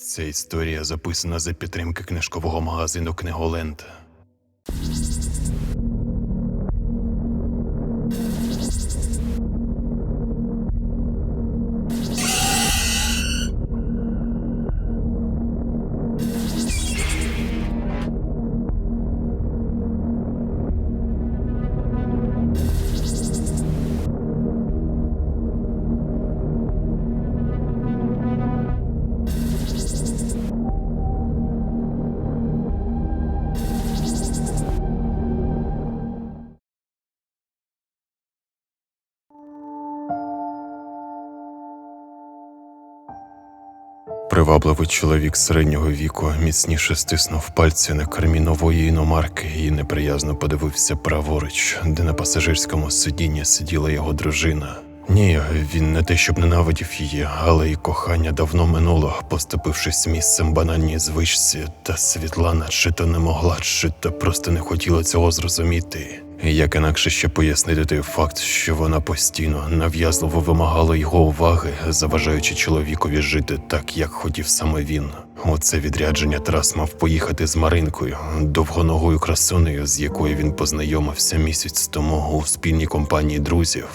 Ця історія записана за підтримки книжкового магазину Книголенд. Привабливий чоловік середнього віку міцніше стиснув пальці на кермі нової іномарки і неприязно подивився праворуч, де на пасажирському сидінні сиділа його дружина. Ні, він не те, щоб ненавидів її, але й кохання давно минуло, поступившись місцем банальній звичці, та Світлана чи то не могла, чи то просто не хотіла цього зрозуміти. Як інакше ще пояснити той факт, що вона постійно нав'язливо вимагала його уваги, заважаючи чоловікові жити так, як хотів саме він. У це відрядження Тарас мав поїхати з Маринкою, довгоногою красунею, з якою він познайомився місяць тому у спільній компанії друзів.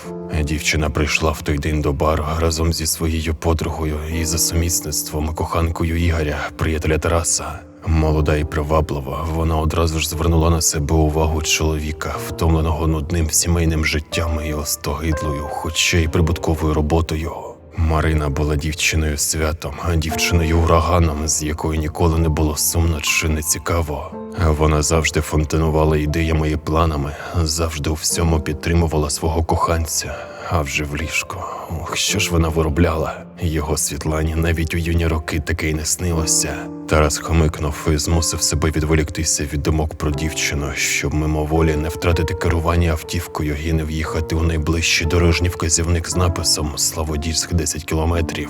Дівчина прийшла в той день до бару разом зі своєю подругою і за сумісництвом коханкою Ігоря, приятеля Тараса. Молода і приваблива, вона одразу ж звернула на себе увагу чоловіка, втомленого нудним сімейним життям і остогидлою, хоча й прибутковою роботою. Марина була дівчиною святом, дівчиною ураганом, з якою ніколи не було сумно чи не цікаво. Вона завжди фонтанувала ідеями і планами, завжди у всьому підтримувала свого коханця. А вже в ліжку. Ох, що ж вона виробляла? Його Світлані навіть у юні роки таке й не снилося. Тарас хомикнув і змусив себе відволіктися від думок про дівчину, щоб мимоволі не втратити керування автівкою і не в'їхати у найближчий дорожній вказівник з написом Славодільськ 10 кілометрів.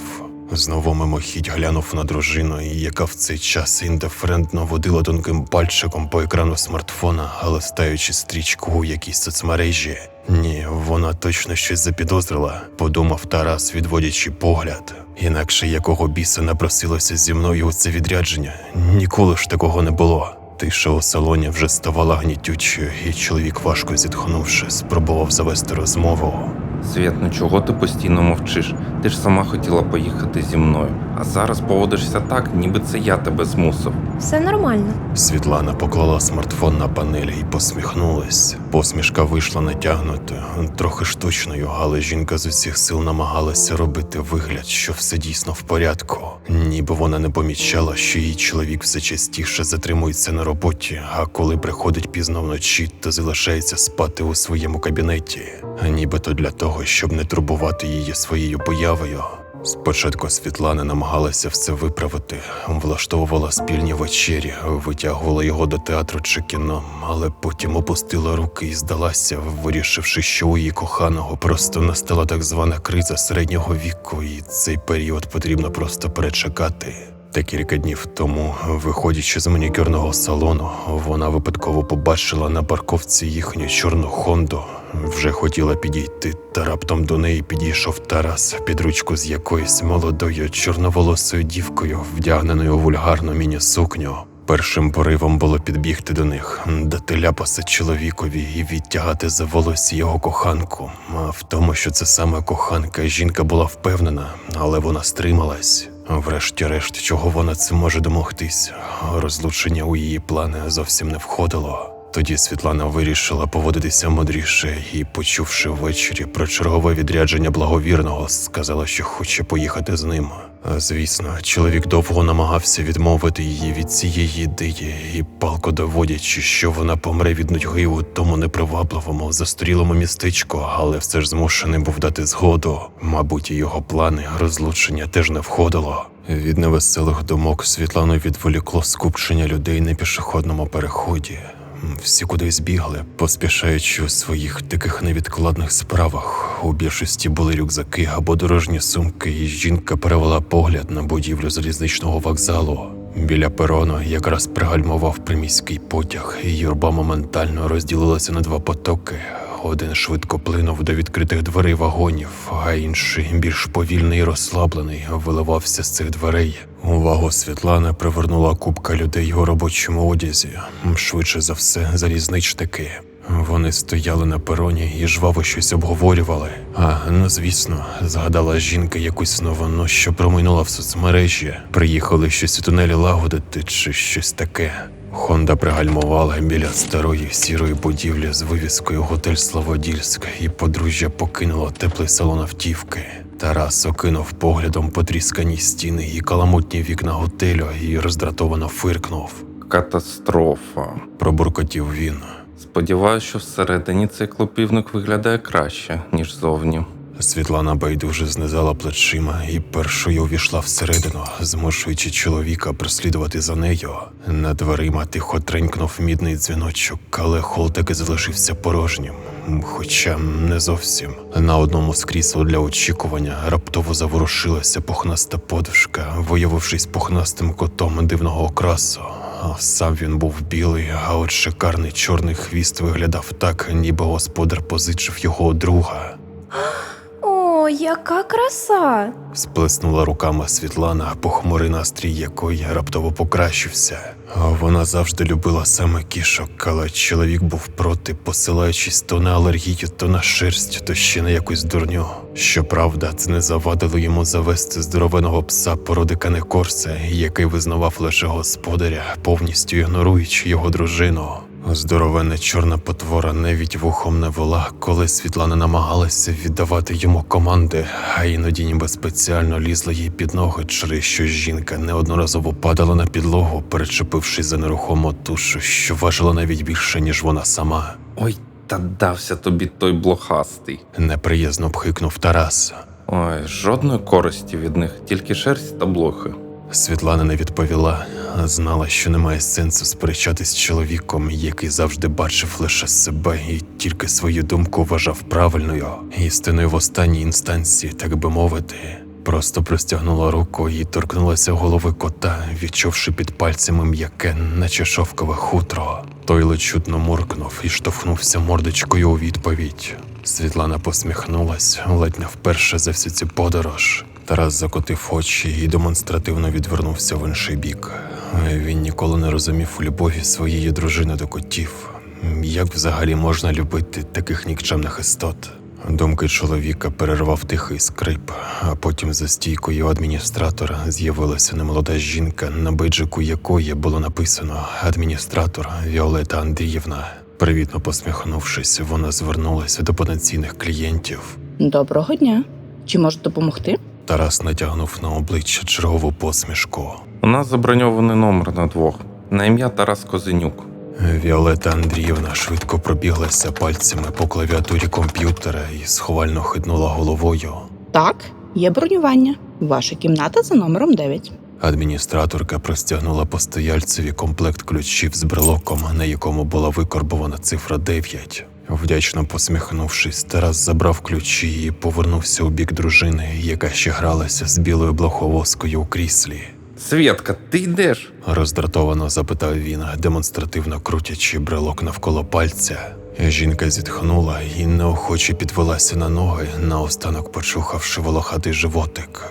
Знову мимохідь глянув на дружину, яка в цей час індиферентно водила тонким пальчиком по екрану смартфона, листаючи стрічку у якійсь соцмережі. Ні, вона точно щось запідозрила, подумав Тарас, відводячи погляд. Інакше якого біса напросилося зі мною у це відрядження. Ніколи ж такого не було. Тиша у салоні вже ставала гнітючою, і чоловік, важко зітхнувши, спробував завести розмову. Свят, ну чого ти постійно мовчиш? Ти ж сама хотіла поїхати зі мною, а зараз поводишся так, ніби це я тебе змусив. Все нормально. Світлана поклала смартфон на панелі і посміхнулась. Посмішка вийшла натягнутою, трохи штучною, але жінка з усіх сил намагалася робити вигляд, що все дійсно в порядку. Ніби вона не помічала, що її чоловік все частіше затримується на роботі, а коли приходить пізно вночі, то залишається спати у своєму кабінеті, нібито для того, щоб не турбувати її своєю появою. Спочатку Світлана намагалася все виправити, влаштовувала спільні вечері, витягувала його до театру чи кіно, але потім опустила руки і здалася, вирішивши, що у її коханого просто настала так звана криза середнього віку, і цей період потрібно просто перечекати. Та кілька днів тому, виходячи з манікюрного салону, вона випадково побачила на парковці їхню чорну Хонду. Вже хотіла підійти, та раптом до неї підійшов Тарас під ручку з якоюсь молодою чорноволосою дівкою, вдягненою у вульгарну міні-сукню. Першим поривом було підбігти до них, дати ляпаса чоловікові і відтягати за волосся його коханку. А в тому, що це саме коханка, жінка була впевнена, але вона стрималась. Врешті-решт, чого вона цим може домогтись? Розлучення у її плани зовсім не входило. Тоді Світлана вирішила поводитися мудріше і, почувши ввечері про чергове відрядження благовірного, сказала, що хоче поїхати з ним. Звісно, чоловік довго намагався відмовити її від цієї ідеї і палко доводячи, що вона помре від нудьги у тому непривабливому, застарілому містечку, але все ж змушений був дати згоду. Мабуть, і його плани розлучення теж не входило. Від невеселих думок Світлану відволікло скупчення людей на пішохідному переході. Всі кудись бігли, поспішаючи у своїх таких невідкладних справах. У більшості були рюкзаки або дорожні сумки, і жінка перевела погляд на будівлю залізничного вокзалу. Біля перону якраз пригальмував приміський потяг, і юрба моментально розділилася на два потоки. Один швидко плинув до відкритих дверей вагонів, а інший, більш повільний і розслаблений, виливався з цих дверей. Увагу Світлани привернула купка людей у робочому одязі. Швидше за все, залізничники. Вони стояли на пероні і жваво щось обговорювали. А ну звісно, згадала жінка якусь новину, що промайнула в соцмережі. Приїхали щось у тунелі лагодити чи щось таке. Хонда пригальмувала біля старої сірої будівлі з вивіскою Готель Славодільськ, і подружжя покинуло теплий салон автівки. Тарас окинув поглядом потріскані стіни і каламутні вікна готелю і роздратовано фиркнув. Катастрофа. Пробуркотів він. Сподіваюся, що всередині цей клопівник виглядає краще, ніж зовні. Світлана байдуже знизала плечима і першою увійшла всередину, змушуючи чоловіка прослідувати за нею. Над дверима тихо тренькнув мідний дзвіночок, але хол таки залишився порожнім. Хоча не зовсім. На одному з крісел для очікування раптово заворушилася пухнаста подушка, виявившись пухнастим котом дивного окрасу. Сам він був білий, а от шикарний чорний хвіст виглядав так, ніби господар позичив його друга. Яка краса! Сплеснула руками Світлана, похмурий настрій якої раптово покращився. Вона завжди любила саме кішок, але чоловік був проти, посилаючись то на алергію, то на шерсть, то ще на якусь дурню. Щоправда, це не завадило йому завести здоровеного пса породи Канекорсе, який визнавав лише господаря, повністю ігноруючи його дружину. Здоровенна чорна потвора навіть вухом не вела, коли Світлана намагалася віддавати йому команди, а іноді ніби спеціально лізла їй під ноги, через що жінка неодноразово падала на підлогу, перечепившись за нерухому тушу, що важила навіть більше, ніж вона сама. Ой, та дався тобі той блохастий. Неприязно пхикнув Тарас. Ой, жодної користі від них, тільки шерсть та блохи. Світлана не відповіла, знала, що немає сенсу сперечатись з чоловіком, який завжди бачив лише себе і тільки свою думку вважав правильною, істиною в останній інстанції, так би мовити. Просто простягнула руку і торкнулася голови кота, відчувши під пальцями м'яке, наче шовкове хутро. Той ледь чутно муркнув і штовхнувся мордочкою у відповідь. Світлана посміхнулась, ледь не вперше за всю цю подорож. Тарас закотив очі і демонстративно відвернувся в інший бік. Він ніколи не розумів у любові своєї дружини до котів. Як взагалі можна любити таких нікчемних істот? Думки чоловіка перервав тихий скрип, а потім за стійкою адміністратора з'явилася немолода жінка, на бейджику якої було написано адміністратор Віолета Андріївна. Привітно посміхнувшись, вона звернулася до потенційних клієнтів. Доброго дня. Чи можу допомогти? Тарас натягнув на обличчя чергову посмішку. У нас заброньований номер на двох. На ім'я Тарас Козенюк. Віолета Андріївна швидко пробіглася пальцями по клавіатурі комп'ютера і сховально хитнула головою. Так, є бронювання. Ваша кімната за номером 9. Адміністраторка простягнула постояльцеві комплект ключів з брелоком, на якому була викорбована цифра 9. Вдячно посміхнувшись, Тарас забрав ключі і повернувся у бік дружини, яка ще гралася з білою блоховоскою у кріслі. Свєтка, ти йдеш? Роздратовано запитав він, демонстративно крутячи брелок навколо пальця. Жінка зітхнула і неохоче підвелася на ноги, наостанок почухавши волохатий животик.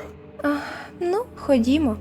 Ну, ходімо.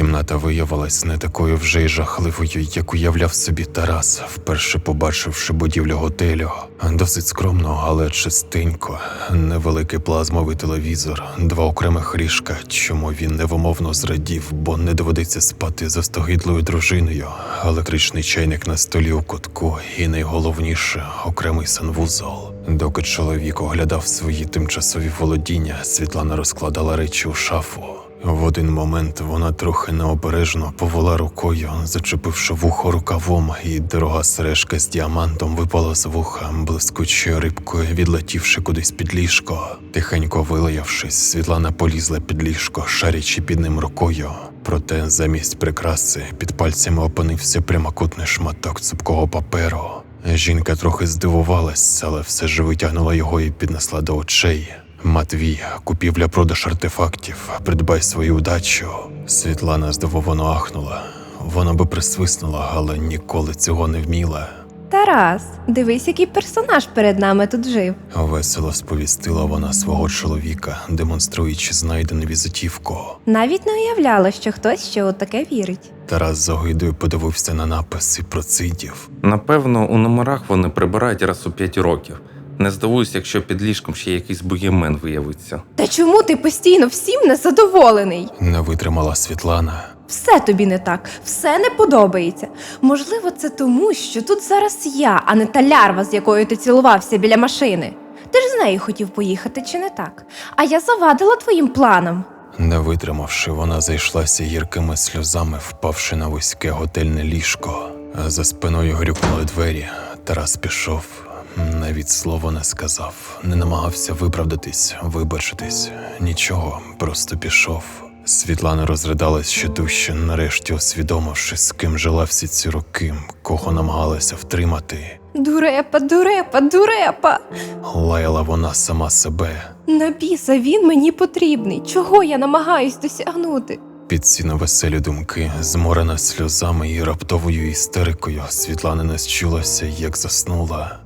Кімната виявилась не такою вже й жахливою, як уявляв собі Тарас, вперше побачивши будівлю готелю. Досить скромно, але чистенько. Невеликий плазмовий телевізор, два окремих ліжка, чому він невимовно зрадів, бо не доведеться спати за стогідлою дружиною, електричний чайник на столі у кутку, і найголовніше окремий санвузол. Доки чоловік оглядав свої тимчасові володіння, Світлана розкладала речі у шафу. В один момент вона трохи необережно повела рукою, зачепивши вухо рукавом, і дорога сережка з діамантом випала з вуха, блискучою рибкою, відлетівши кудись під ліжко. Тихенько вилаявшись, Світлана полізла під ліжко, шарячи під ним рукою. Проте замість прикраси під пальцями опинився прямокутний шматок цупкого паперу. Жінка трохи здивувалась, але все ж витягнула його і піднесла до очей. Матвій, купівля-продаж артефактів, придбай свою удачу. Світлана здивовано ахнула. Вона би присвиснула, але ніколи цього не вміла. Тарас, дивись, який персонаж перед нами тут жив. Весело сповістила вона свого чоловіка, демонструючи знайдену візитівку. Навіть не уявляла, що хтось ще у таке вірить. Тарас з огидою подивився на напис і процидів. Напевно, у номерах вони прибирають раз у 5 років. Не здивуюсь, якщо під ліжком ще якийсь бугімен виявиться. Та чому ти постійно всім незадоволений? Не витримала Світлана. Все тобі не так, все не подобається. Можливо, це тому, що тут зараз я, а не та лярва, з якою ти цілувався біля машини. Ти ж з нею хотів поїхати, чи не так? А я завадила твоїм планам. Не витримавши, вона зайшлася гіркими сльозами, впавши на вузьке готельне ліжко. За спиною грюкнули двері. Тарас пішов. Навіть слова не сказав, не намагався виправдатись, вибачитись. Нічого, просто пішов. Світлана розридалась ще дужче, нарешті усвідомивши, з ким жила всі ці роки, кого намагалася втримати. Дурепа, дурепа, дурепа. Лаяла вона сама себе. На біса він мені потрібний. Чого я намагаюсь досягнути? Під ці невеселі думки, зморена сльозами і раптовою істерикою, Світлана не счулася, як заснула.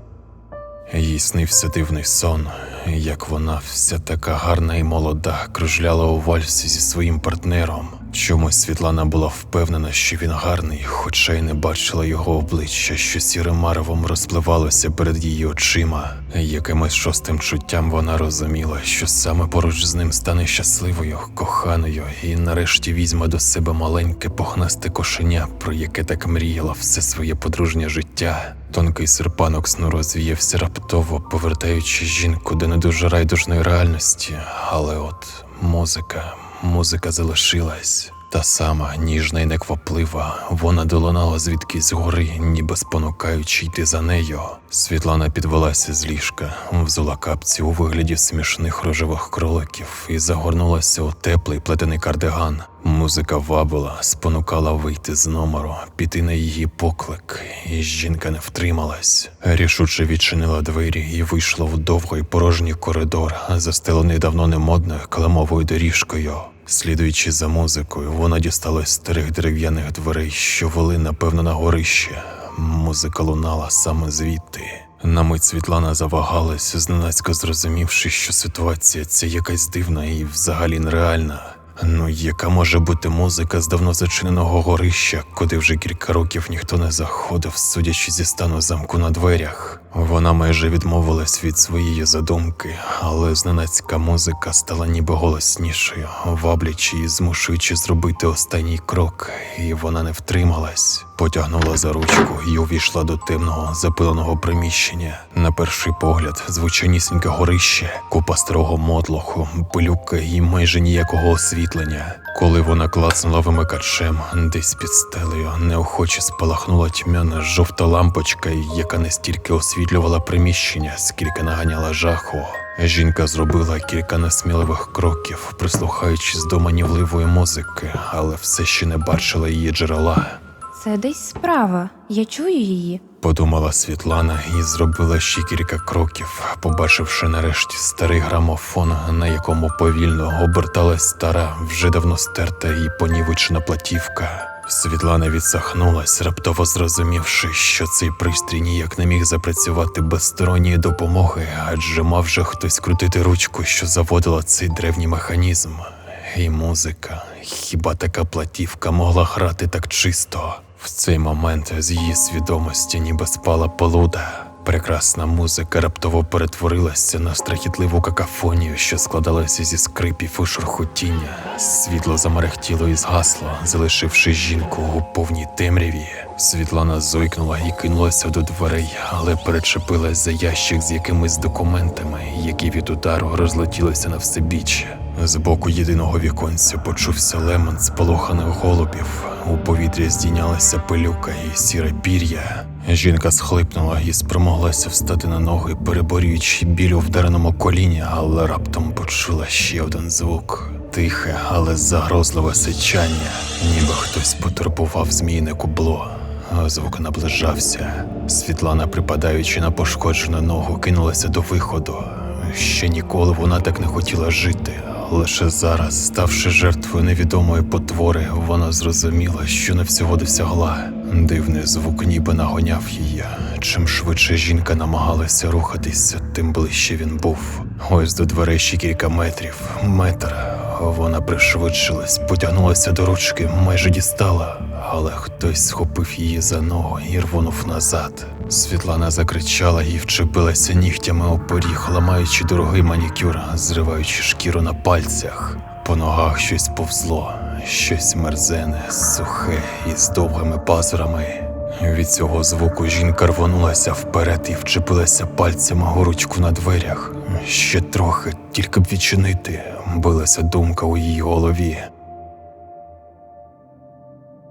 Їй снився дивний сон, як вона, вся така гарна і молода, кружляла у вальсі зі своїм партнером. Чомусь Світлана була впевнена, що він гарний, хоча й не бачила його обличчя, що сірим маревом розпливалося перед її очима. Якимось шостим чуттям вона розуміла, що саме поруч з ним стане щасливою, коханою, і нарешті візьме до себе маленьке похнасте кошеня, про яке так мріяла все своє подружнє життя. Тонкий серпанок сну розвіявся раптово, повертаючи жінку до не дуже райдужної реальності, але от музика, музика залишилась. Та сама ніжна і некваплива, вона долинала звідкись згори, ніби спонукаючи йти за нею. Світлана підвелася з ліжка, взула капці у вигляді смішних рожевих кроликів і загорнулася у теплий плетений кардиган. Музика вабила, спонукала вийти з номеру, піти на її поклик, і жінка не втрималась. Рішуче відчинила двері і вийшла в довгий порожній коридор, застелений давно немодною килимовою доріжкою. Слідуючи за музикою, вона дісталась старих дерев'яних дверей, що вели, напевно, на горище. Музика лунала саме звідти. На мить Світлана завагалась, зненацька зрозумівши, що ситуація ця якась дивна і взагалі нереальна. Ну, яка може бути музика з давно зачиненого горища, куди вже кілька років ніхто не заходив, судячи зі стану замку на дверях. Вона майже відмовилась від своєї задумки, але зненацька музика стала ніби голоснішою, ваблячи і змушуючи зробити останній крок, і вона не втрималась. Потягнула за ручку і увійшла до темного запиленого приміщення. На перший погляд, звичайнісіньке горище, купа старого мотлоху, пилюка і майже ніякого освітлення. Коли вона клацнула вимикачем, десь під стелею неохоче спалахнула тьмяна жовта лампочка, яка не стільки освітлювала приміщення, скільки наганяла жаху. Жінка зробила кілька несміливих кроків, прислухаючись до манівливої музики, але все ще не бачила її джерела. Це десь справа. Я чую її. Подумала Світлана і зробила ще кілька кроків, побачивши нарешті старий грамофон, на якому повільно оберталась стара, вже давно стерта і понівечена платівка. Світлана відсахнулась, раптово зрозумівши, що цей пристрій ніяк не міг запрацювати без сторонньої допомоги, адже мав же хтось крутити ручку, що заводила цей древній механізм. І музика, хіба така платівка могла грати так чисто? В цей момент з її свідомості ніби спала полуда. Прекрасна музика раптово перетворилася на страхітливу какафонію, що складалася зі скрипів і шурхотіння. Світло замерехтіло і згасло, залишивши жінку у повній темряві. Світлана зойкнула і кинулася до дверей, але перечепилась за ящик з якимись документами, які від удару розлетілися на все біч. З боку єдиного віконця почувся лемон сполоханих голубів. У повітрі здійнялася пилюка і сіре пір'я. Жінка схлипнула і спромоглася встати на ноги, переборюючи біль у вдареному коліні, але раптом почула ще один звук. Тихе, але загрозливе сичання, ніби хтось потурбував зміїне кубло. Звук наближався. Світлана, припадаючи на пошкоджену ногу, кинулася до виходу. Ще ніколи вона так не хотіла жити, Лише зараз, ставши жертвою невідомої потвори, вона зрозуміла, що не всього досягла. Дивний звук ніби нагоняв її. Чим швидше жінка намагалася рухатися, тим ближче він був. Ось до дверей ще кілька метрів, метр. Вона пришвидшилась, потягнулася до ручки, майже дістала, але хтось схопив її за ногу і рвонув назад. Світлана закричала і вчепилася нігтями у поріг, ламаючи дорогий манікюр, зриваючи шкіру на пальцях. По ногах щось повзло, щось мерзене, сухе і з довгими пазурами. Від цього звуку жінка рвонулася вперед і вчепилася пальцями у ручку на дверях. Ще трохи, тільки б відчинити, билася думка у її голові.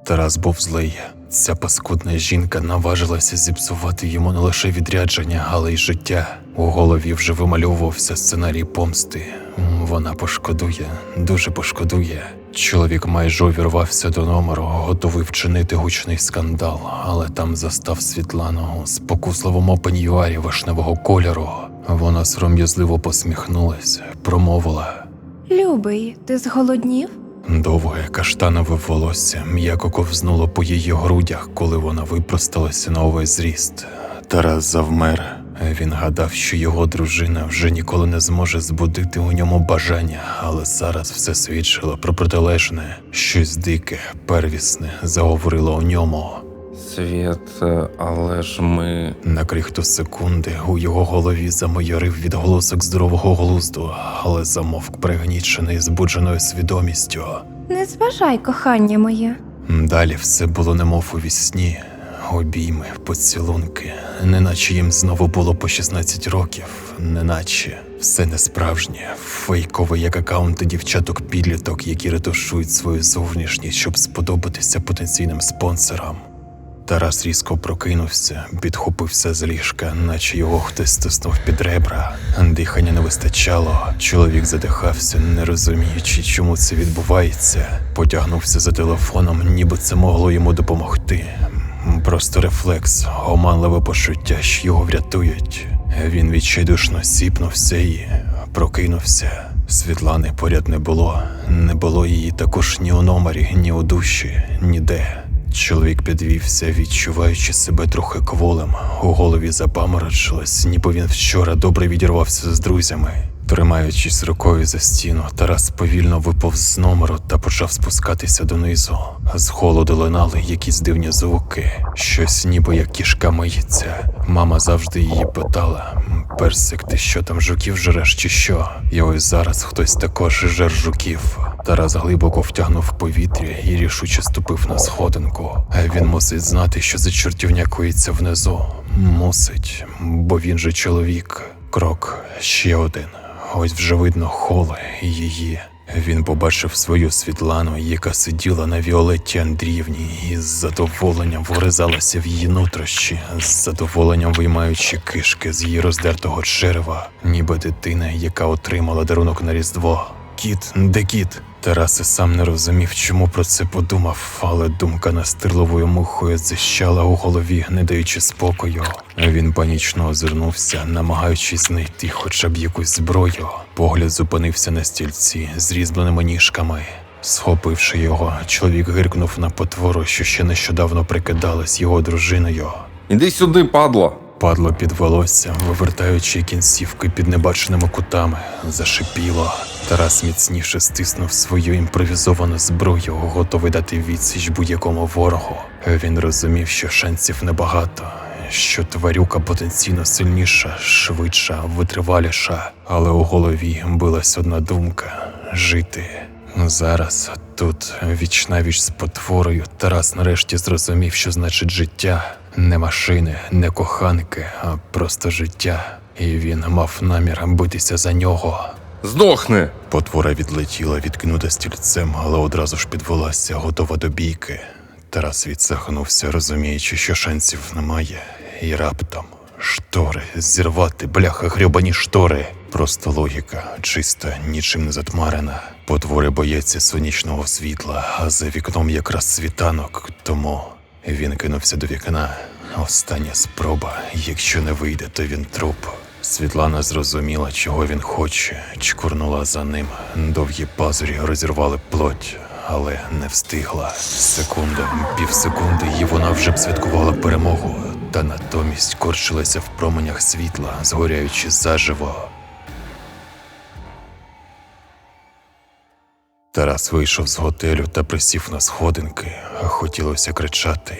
Тарас був злий. Ця паскудна жінка наважилася зіпсувати йому не лише відрядження, але й життя. У голові вже вимальовувався сценарій помсти. Вона пошкодує, дуже пошкодує. Чоловік майже увірвався до номеру, готовий вчинити гучний скандал, але там застав Світлану у спокусливому пеньюарі вишневого кольору. Вона сором'язливо посміхнулась, промовила. Любий, ти зголоднів? Довге каштанове волосся м'яко ковзнуло по її грудях, коли вона випросталася на увесь зріст. Тарас завмер. Він гадав, що його дружина вже ніколи не зможе збудити у ньому бажання, але зараз все свідчило про протилежне, щось дике, первісне заговорило у ньому. Світ, е, але ж ми. На крихту секунди у його голові замайорив відголосок здорового глузду, але замовк пригнічений збудженою свідомістю. Не зважай, кохання моє. Далі все було немов у вісні. Обійми, поцілунки, неначе їм знову було по 16 років, неначе все не справжнє, фейкове, як акаунти дівчаток-підліток, які ретушують свою зовнішність, щоб сподобатися потенційним спонсорам. Тарас різко прокинувся, підхопився з ліжка, наче його хтось стиснув під ребра. Дихання не вистачало. Чоловік задихався, не розуміючи, чому це відбувається. Потягнувся за телефоном, ніби це могло йому допомогти. Просто рефлекс, оманливе почуття, що його врятують. Він відчайдушно сіпнувся і прокинувся. Світлани поряд не було. Не було її також ні у номері, ні у душі, ніде. Чоловік підвівся, відчуваючи себе трохи кволим. У голові запаморочилось, ніби він вчора добре відірвався з друзями. Тримаючись рукою за стіну, Тарас повільно виповз з номеру та почав спускатися донизу. З холоду лунали якісь дивні звуки, щось ніби як кішка миється. Мама завжди її питала: Персик, ти що там жуків жереш чи що? І ось зараз хтось також жер жуків. Тарас глибоко втягнув повітря і рішуче ступив на сходинку. Він мусить знати, що за чортівня коїться внизу. Мусить, бо він же чоловік. Крок ще один. Ось вже видно холе її. Він побачив свою Світлану, яка сиділа на Віолетті Андріївні і з задоволенням виризалася в її нутрощі, з задоволенням виймаючи кишки з її роздертого черева, ніби дитина, яка отримала дарунок на Різдво. Кіт, де кіт? Тарас і сам не розумів, чому про це подумав, але думка настирливою мухою зищала у голові, не даючи спокою. Він панічно озирнувся, намагаючись знайти хоча б якусь зброю. Погляд зупинився на стільці з різьбленими ніжками. Схопивши його, чоловік гиркнув на потвору, що ще нещодавно прикидалась його дружиною. Іди сюди, падло! Падло під волосся, вивертаючи кінцівки під небаченими кутами, зашипіло. Тарас міцніше стиснув свою імпровізовану зброю, готовий дати відсіч будь-якому ворогу. Він розумів, що шансів небагато, що тварюка потенційно сильніша, швидша, витриваліша, але у голові билась одна думка жити. Зараз тут віч з потворою Тарас нарешті зрозумів, що значить життя. Не машини, не коханки, а просто життя. І він мав намір битися за нього. Здохни! Потвора відлетіла, відкинута стільцем, але одразу ж підвелася, готова до бійки. Тарас відсахнувся, розуміючи, що шансів немає, і раптом штори зірвати, бляха, грьобані штори. Просто логіка, чиста, нічим не затмарена. Потвори бояться сонячного світла, а за вікном якраз світанок, тому він кинувся до вікна. Остання спроба. Якщо не вийде, то він труп. Світлана зрозуміла, чого він хоче, чкурнула за ним. Довгі пазурі розірвали плоть, але не встигла. Секунда, півсекунди, і вона вже б святкувала перемогу, та натомість корчилася в променях світла, згоряючи заживо. Тарас вийшов з готелю та присів на сходинки. Хотілося кричати.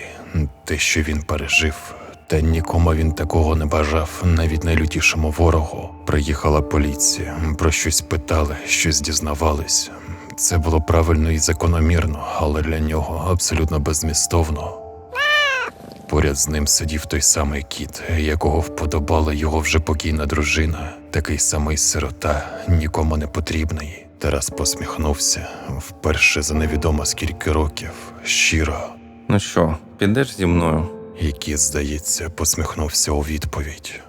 Те, що він пережив, та нікому він такого не бажав, навіть найлютішому ворогу. Приїхала поліція, про щось питали, щось дізнавались. Це було правильно і закономірно, але для нього абсолютно безмістовно. Поряд з ним сидів той самий кіт, якого вподобала його вже покійна дружина, такий самий сирота, нікому не потрібний. Тарас посміхнувся вперше за невідомо скільки років, щиро, Ну що, підеш зі мною? І здається, посміхнувся у відповідь.